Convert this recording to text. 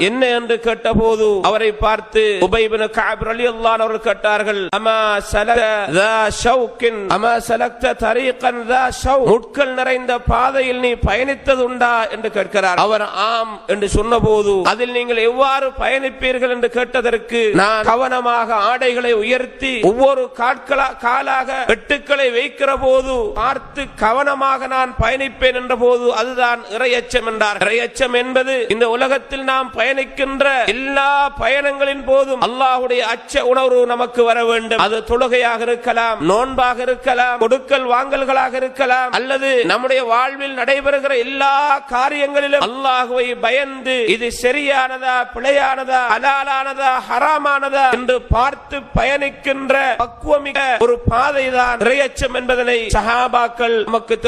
என்ன என்று கேட்டபோது அவரை பார்த்து நிறைந்த பாதையில் நீ பயணித்தது உண்டா என்று கேட்கிறார். அவர் ஆம் என்று சொன்னபோது அதில் நீங்கள் எவ்வாறு பயணிப்பீர்கள்? என்று கேட்டதற்கு நான் கவனமாக ஆடைகளை உயர்த்தி ஒவ்வொரு காட்களா காலாக வெட்டுக்களை வைக்கிற போது பார்த்து கவனம் கவனமாக நான் பயணிப்பேன் என்ற போது அதுதான் இறையச்சம் என்றார். இறையச்சம் என்பது இந்த உலகத்தில் நாம் பயணிக்கின்ற எல்லா பயணங்களின் போதும் அல்லாஹுடைய அச்ச உணர்வு நமக்கு வர வேண்டும். அது தொழுகையாக இருக்கலாம் நோன்பாக இருக்கலாம் கொடுக்கல் வாங்கல்களாக இருக்கலாம் அல்லது நம்முடைய வாழ்வில் நடைபெறுகிற எல்லா காரியங்களிலும் அல்லாஹுவை பயந்து இது சரியானதா பிழையானதா அலாலானதா ஹராமானதா என்று பார்த்து பயணிக்கின்ற பக்குவமிக்க ஒரு பாதைதான் இறையச்சம் என்பதனை சஹாபாக்கள் நமக்கு தெளிவுபடுத்த